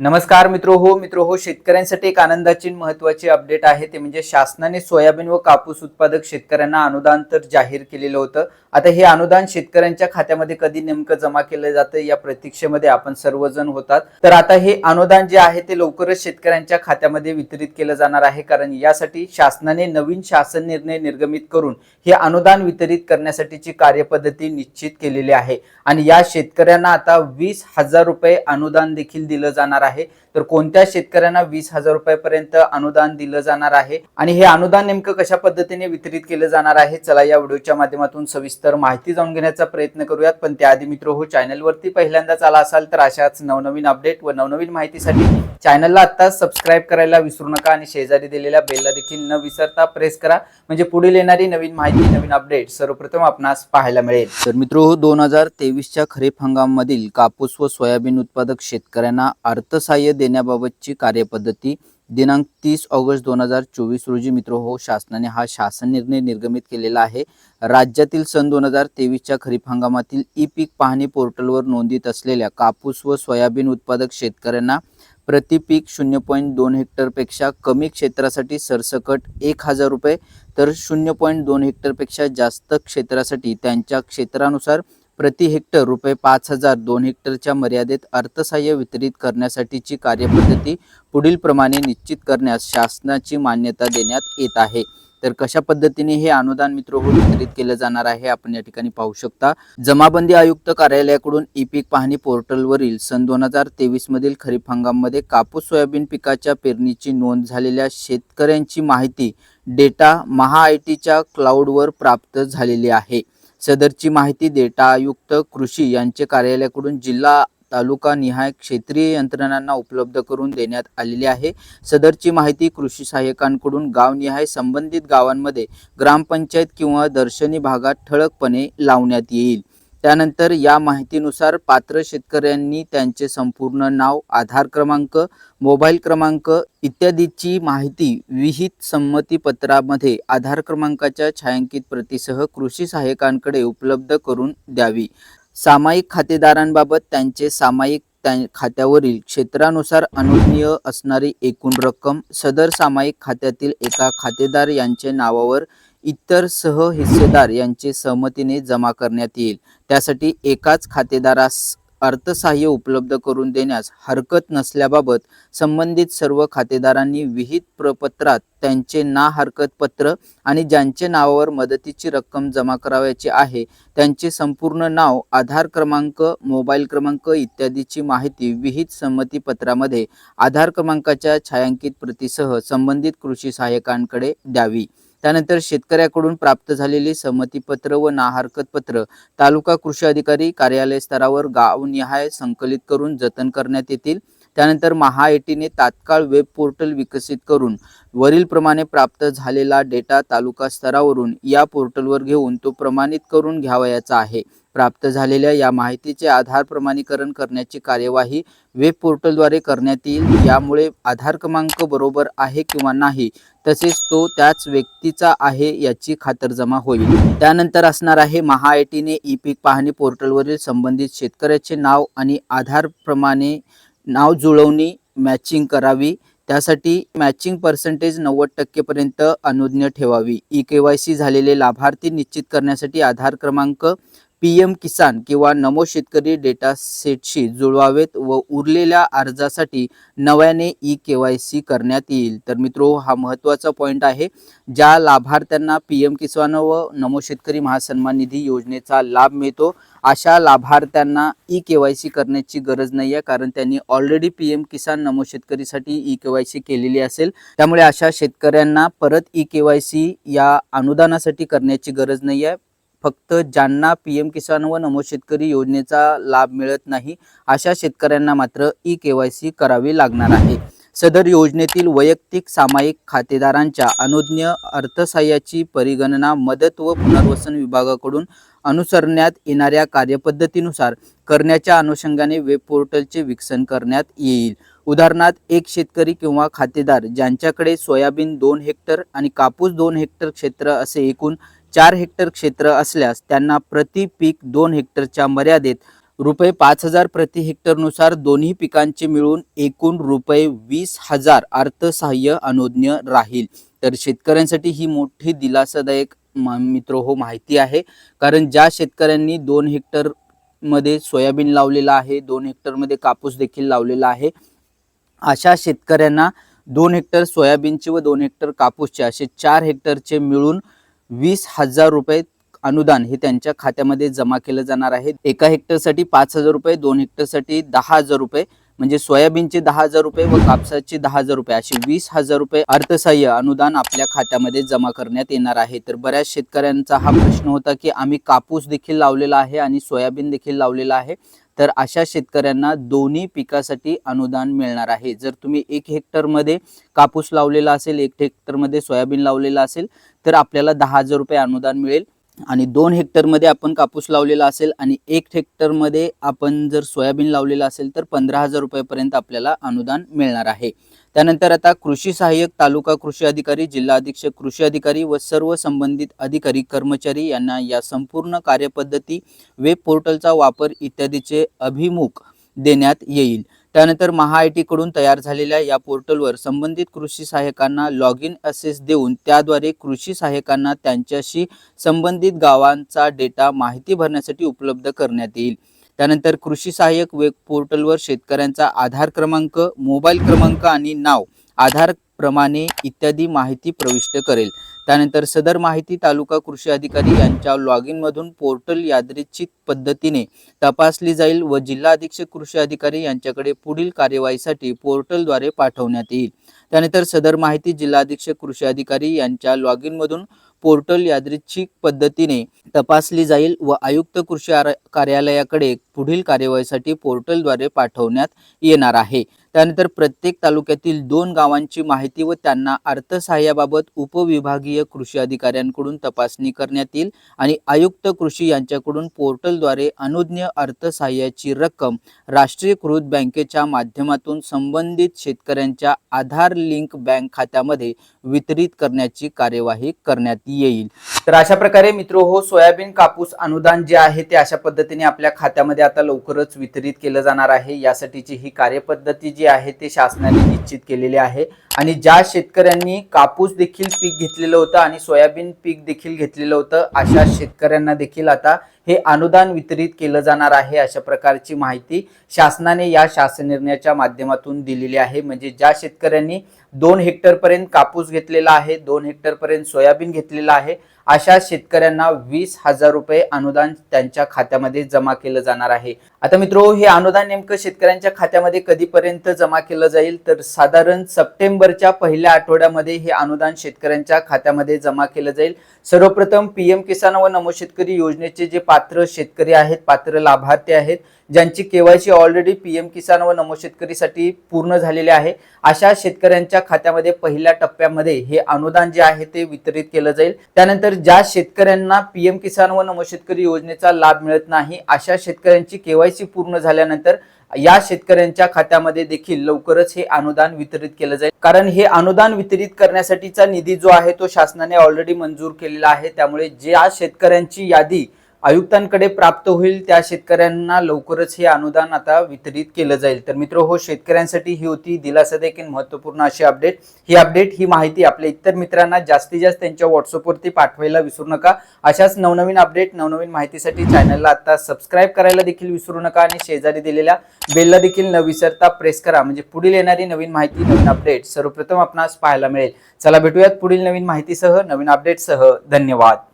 नमस्कार मित्र हो मित्र हो शेतकऱ्यांसाठी एक आनंदाची आणि महत्वाची अपडेट आहे. ते म्हणजे शासनाने सोयाबीन व कापूस उत्पादक शेतकऱ्यांना अनुदान तर जाहीर केलेलं होतं. आता हे अनुदान शेतकऱ्यांच्या खात्यामध्ये कधी नेमकं जमा केलं जातं या प्रतीक्षेमध्ये आपण सर्वजण होतात. तर आता हे अनुदान जे आहे ते लवकरच शेतकऱ्यांच्या खात्यामध्ये वितरित केलं जाणार आहे. कारण यासाठी शासनाने नवीन शासन निर्णय निर्गमित करून हे अनुदान वितरित करण्यासाठीची कार्यपद्धती निश्चित केलेली आहे. आणि या शेतकऱ्यांना आता वीस हजार रुपये अनुदान देखील दिलं जाणार आहे. तर कोणत्या शेतकऱ्यांना वीस हजार रुपयापर्यंत अनुदान दिलं जाणार आहे? आणि हे अनुदान नेमकं कशा पद्धतीने वितरित केलं जाणार आहे? चला या व्हिडिओच्या माध्यमातून सविस्तर माहिती जाणून घेण्याचा प्रयत्न करूयात. पण त्याआधी मित्र हो चॅनलवरती पहिल्यांदाच आला असाल तर अशाच नवनवीन अपडेट व नवनवीन माहितीसाठी चॅनलला आता सबस्क्राईब करायला विसरू नका आणि शेजारी दिलेल्या बेलला देखील न विसरता प्रेस करा. म्हणजे पुढील येणारी नवीन माहिती नवीन अपडेट सर्वप्रथम आपणास पाहायला मिळेल. तर मित्र हो, दोन हजार तेवीसच्या खरीप हंगामामधील कापूस व सोयाबीन उत्पादक शेतकऱ्यांना अर्थ अर्थसहाय्य देण्याबाबतची कार्यपद्धती दिनांक तीस ऑगस्ट दोन हजार चोवीस रोजी मित्र हो शासनाने हा शासन निर्णय निर्गमित केलेला आहे. राज्यातील सन दोन हजार तेवीसच्या खरीप हंगामातील ई पीक पाहणी पोर्टलवर नोंदीत असलेल्या कापूस व सोयाबीन उत्पादक शेतकऱ्यांना प्रति पीक शून्य पॉईंट दोन हेक्टरपेक्षा कमी क्षेत्रासाठी सरसकट एक हजार रुपये तर शून्य पॉईंट दोन हेक्टरपेक्षा जास्त क्षेत्रासाठी त्यांच्या क्षेत्रानुसार प्रति हेक्टर रुपये पाच हजार दोन हेक्टरच्या मर्यादेत अर्थसहाय्य वितरित करण्यासाठीची कार्यपद्धती पुढील प्रमाणे निश्चित करण्यास शासनाची मान्यता देण्यात येत आहे. तर कशा पद्धतीने हे अनुदान मित्र वितरित केलं जाणार आहे आपण या ठिकाणी पाहू शकता. जमाबंदी आयुक्त कार्यालयाकडून ई पीक पाहणी पोर्टलवरील सन दोन हजार तेवीस मधील खरीप हंगाममध्ये कापूस सोयाबीन पिकाच्या पेरणीची नोंद झालेल्या शेतकऱ्यांची माहिती डेटा महा आय टीच्या क्लाउडवर प्राप्त झालेली आहे. सदरची माहिती डेटायुक्त कृषी यांचे कार्यालयाकडून जिल्हा तालुका निहाय क्षेत्रीय यंत्रणांना उपलब्ध करून देण्यात आलेली आहे. सदरची माहिती कृषी सहाय्यकांकडून गावनिहाय संबंधित गावांमध्ये ग्रामपंचायत किंवा दर्शनी भागात ठळकपणे लावण्यात येईल. त्यानंतर या माहितीनुसार पात्र शेतकऱ्यांनी त्यांचे संपूर्ण नाव आधार क्रमांक मोबाईल क्रमांक इत्यादीची माहिती विहित संमतीपत्रामध्ये आधार क्रमांकाच्या छायांकित प्रतीसह कृषी सहाय्यकांकडे उपलब्ध करून द्यावी. सामायिक खातेदारांबाबत त्यांचे सामायिक त्या खात्यावरील क्षेत्रानुसार अनुज्ञेय असणारी एकूण रक्कम सदर सामायिक खात्यातील एका खातेदार यांचे नावावर इतर सह हिस्सेदार यांचे सहमतीने जमा करण्यात येईल. त्यासाठी एकाच खातेदारास अर्थसहाय्य उपलब्ध करून देण्यास हरकत नसल्याबाबत संबंधित सर्व खातेदारांनी विहित प्रपत्रात त्यांचे ना हरकत पत्र आणि ज्यांचे नावावर मदतीची रक्कम जमा करावयाची आहे त्यांचे संपूर्ण नाव आधार क्रमांक मोबाईल क्रमांक इत्यादीची माहिती विहित संमतीपत्रामध्ये आधार क्रमांकाच्या छायांकित प्रतीसह संबंधित कृषी सहाय्यकांकडे द्यावी. त्यानंतर शेतकऱ्याकडून प्राप्त झालेली संमतीपत्र व नाहरकत पत्र तालुका कृषी अधिकारी कार्यालय स्तरावर गावनिहाय संकलित करून जतन करण्यात येतील. त्यानंतर महाएटीने तात्काळ वेब पोर्टल विकसित करून वरीलप्रमाणे प्राप्त झालेला डेटा तालुका स्तरावरून या पोर्टलवर घेऊन तो प्रमाणित करून घ्यावयाचा आहे. प्राप्त झालेल्या या माहितीचे आधार प्रमाणीकरण करण्याची कार्यवाही वेब पोर्टलद्वारे करण्यात येईल. यामुळे आधार क्रमांक बरोबर आहे किंवा नाही तसेच तो त्याच व्यक्तीचा आहे याची खातरजमा होईल. त्यानंतर असणार आहे महाआयटीने ई पीक पाहणी पोर्टलवरील संबंधित शेतकऱ्याचे नाव आणि आधारप्रमाणे नाव जुळवणी मॅचिंग करावी. त्यासाठी मॅचिंग पर्सेंटेज नव्वद टक्केपर्यंत अनुज्ञ ठेवावी. ई के वाय सी झालेले लाभार्थी निश्चित करण्यासाठी आधार क्रमांक पी एम किसान किंवा नमो शेतकरी डेटा सेटशी जुळवावेत व उरलेल्या अर्जासाठी नव्याने ई के वाय सी करण्यात येईल. तर मित्रो हा महत्त्वाचा पॉईंट आहे. ज्या लाभार्थ्यांना पी एम किसान व नमो शेतकरी महासन्मान निधी योजनेचा लाभ मिळतो अशा लाभार्थ्यांना ई के वाय सी करण्याची गरज नाही आहे कारण त्यांनी already P M Kisan Namo शेतकरीसाठी E K Y C केलेली असेल. त्यामुळे अशा शेतकऱ्यांना परत ई के वाय सी या अनुदानासाठी करण्याची गरज नाही आहे. फक्त ज्यांना पी एम किसान व नमो शेतकरी योजनेचा लाभ मिळत नाही अशा शेतकऱ्यांना मात्र ई के वाय सी करावी लागणार आहे. सदर योजनेतील वैयक्तिक सामायिक खातेदारांच्या अनुज्ञ अर्थसहाय्याची परिगणना मदत व पुनर्वसन विभागाकडून अनुसरण्यात येणाऱ्या कार्यपद्धतीनुसार करण्याच्या अनुषंगाने वेब पोर्टलचे विकसन करण्यात येईल. उदाहरणार्थ एक शेतकरी किंवा खातेदार ज्यांच्याकडे सोयाबीन दोन हेक्टर आणि कापूस दोन हेक्टर क्षेत्र असे एकूण चार हेक्टर क्षेत्र असल्यास त्यांना प्रति पीक दोन हेक्टरच्या मर्यादेत रुपये पाच हजार प्रति हेक्टरनुसार दोन्ही पिकांचे मिळून एकूण रुपये वीस हजार अर्थसहाय्य अनुज्ञ राहील. तर शेतकऱ्यांसाठी ही मोठी दिलासादायक म- मित्र हो माहिती आहे. कारण ज्या शेतकऱ्यांनी दोन हेक्टरमध्ये सोयाबीन लावलेला आहे दोन हेक्टरमध्ये कापूस देखील लावलेला आहे अशा शेतकऱ्यांना दोन हेक्टर सोयाबीनचे व दोन हेक्टर कापूसचे असे चार हेक्टरचे मिळून वीस हजार रुपये अनुदान हे त्यांच्या खात्यामध्ये जमा केलं जाणार आहे. एका हेक्टरसाठी पाच हजार रुपये दोन हेक्टरसाठी दहा हजार रुपये म्हणजे सोयाबीनचे दहा हजार रुपये व कापसाचे दहा हजार रुपये. असे वीस हजार रुपये अर्थसहाय्य अनुदान आपल्या खात्यामध्ये जमा करण्यात येणार आहे. तर बऱ्याच शेतकऱ्यांचा हा प्रश्न होता की आम्ही कापूस देखील लावलेला आहे आणि सोयाबीन देखील लावलेला आहे. तर अशा शेतकऱ्यांना दोन्ही पिकासाठी अनुदान मिळणार आहे. जर तुम्ही एक हेक्टरमध्ये कापूस लावलेला असेल एक हेक्टरमध्ये सोयाबीन लावलेला असेल तर आपल्याला दहा हजार रुपये अनुदान मिळेल. आणि दोन हेक्टरमध्ये आपण कापूस लावलेला असेल आणि एक हेक्टरमध्ये आपण जर सोयाबीन लावलेला असेल तर पंधरा हजार रुपयापर्यंत आपल्याला अनुदान मिळणार आहे. त्यानंतर आता कृषी सहाय्यक तालुका कृषी अधिकारी जिल्हा अधीक्षक कृषी अधिकारी व सर्व संबंधित अधिकारी कर्मचारी यांना या संपूर्ण कार्यपद्धती वेब पोर्टलचा वापर इत्यादीचे अभिमुख देण्यात येईल. त्यानंतर महाआयटी कडून तयार झालेल्या या पोर्टलवर संबंधित कृषी सहाय्यकांना लॉग इन असेस देऊन त्याद्वारे कृषी सहाय्यकांना त्यांच्याशी संबंधित गावांचा डेटा माहिती भरण्यासाठी उपलब्ध करण्यात येईल. त्यानंतर कृषी सहाय्यक वेब पोर्टलवर शेतकऱ्यांचा आधार क्रमांक मोबाईल क्रमांक आणि नाव आधार प्रमाणे इत्यादी माहिती प्रविष्ट करेल. त्यानंतर सदर माहिती तालुका कृषी अधिकारी यांच्या लॉग इनमधून पोर्टल यादृच्छित पद्धतीने तपासली जाईल व जिल्हा अधीक्षक कृषी अधिकारी यांच्याकडे पुढील कार्यवाहीसाठी पोर्टलद्वारे पाठवण्यात येईल. त्यानंतर सदर माहिती जिल्हा अधीक्षक कृषी अधिकारी यांच्या लॉग इनमधून पोर्टल यादृच्छिक पद्धतीने तपासली जाईल व आयुक्त कृषी आर- कार्यालयाकडे पुढील कार्यवाहीसाठी पोर्टलद्वारे पाठवण्यात येणार आहे. त्यानंतर प्रत्येक तालुक्यातील दोन गावांची माहिती व त्यांना अर्थसहाय्याबाबत उपविभागीय कृषी अधिकाऱ्यांकडून तपासणी करण्यात येईल आणि आयुक्त कृषी यांच्याकडून पोर्टलद्वारे अनुज्ञ अर्थसहाय्याची रक्कम राष्ट्रीयकृत बँकेच्या माध्यमातून संबंधित शेतकऱ्यांच्या आधार लिंक बँक खात्यामध्ये वितरित करण्याची कार्यवाही करण्यात येईल. तर अशा प्रकारे मित्र हो सोयाबीन कापूस अनुदान जे आहे ते अशा पद्धतीने आपल्या खात्यामध्ये आता लवकरच वितरित केलं जाणार आहे. यासाठीची ही कार्यपद्धती जी आहे ते शासनाने निश्चित केलेली आहे. आणि ज्या शेतकऱ्यांनी कापूस देखील पीक घेतलेलं होतं आणि सोयाबीन पीक देखील घेतलेलं होतं अशा शेतकऱ्यांना देखील आता हे अनुदान वितरित केलं जाणार आहे अशा प्रकारची माहिती शासनाने या शासन निर्णयाच्या माध्यमातून दिलेली आहे. म्हणजे ज्या शेतकऱ्यांनी दोन हेक्टरपर्यंत कापूस घेतलेला आहे दोन हेक्टरपर्यंत सोयाबीन घेतलेला आहे अशा शेतकऱ्यांना वीस हजार रुपये अनुदान त्यांच्या खात्यामध्ये जमा केलं जाणार आहे. आता मित्रो हे अनुदान नेमकं शेतकऱ्यांच्या खात्यामध्ये कधीपर्यंत जमा केलं जाईल? तर साधारण सप्टेंबरच्या पहिल्या आठवड्यामध्ये हे अनुदान शेतकऱ्यांच्या खात्यामध्ये जमा केलं जाईल. सर्वप्रथम पीएम किसान व नमो शेतकरी योजनेचे जे पात्र शेतकरी आहेत पात्र लाभार्थी आहेत ज्यांची केवायसी ऑलरेडी पीएम किसान व नमो शेतकरीसाठी पूर्ण झालेली आहे. अशा शेतकऱ्यांच्या खात्यामध्ये पहिल्या टप्प्यामध्ये हे अनुदान जे आहे ते वितरित केलं जाईल. त्यानंतर ज्या शेतकऱ्यांना पीएम किसान व नमो शेतकरी योजनेचा लाभ मिळत नाही अशा शेतकऱ्यांची केवायसी पूर्ण झाल्यानंतर या शेतकऱ्यांच्या खात्यामध्ये देखील लवकरच हे अनुदान वितरित केलं जाईल. कारण हे अनुदान वितरित करण्यासाठीचा निधी जो आहे तो शासनाने ऑलरेडी मंजूर केलेला आहे. त्यामुळे ज्या शेतकऱ्यांची यादी आयुक्तांकडे प्राप्त होईल त्या शेतकऱ्यांना लवकरच हे अनुदान आता वितरित केलं जाईल. तर मित्र हो शेतकऱ्यांसाठी ही होती दिलासादायक आणि महत्त्वपूर्ण अशी अपडेट. ही अपडेट ही माहिती आपल्या इतर मित्रांना जास्तीत जास्त त्यांच्या व्हॉट्सअपवरती पाठवायला विसरू नका. अशाच नवनवीन अपडेट नवनवीन माहितीसाठी चॅनलला आता सबस्क्राईब करायला देखील विसरू नका आणि शेजारी दिलेल्या बेलला देखील न विसरता प्रेस करा. म्हणजे पुढील येणारी नवीन माहिती नवीन अपडेट सर्वप्रथम आपणास पाहायला मिळेल. चला भेटूयात पुढील नवीन माहितीसह नवीन अपडेटसह धन्यवाद.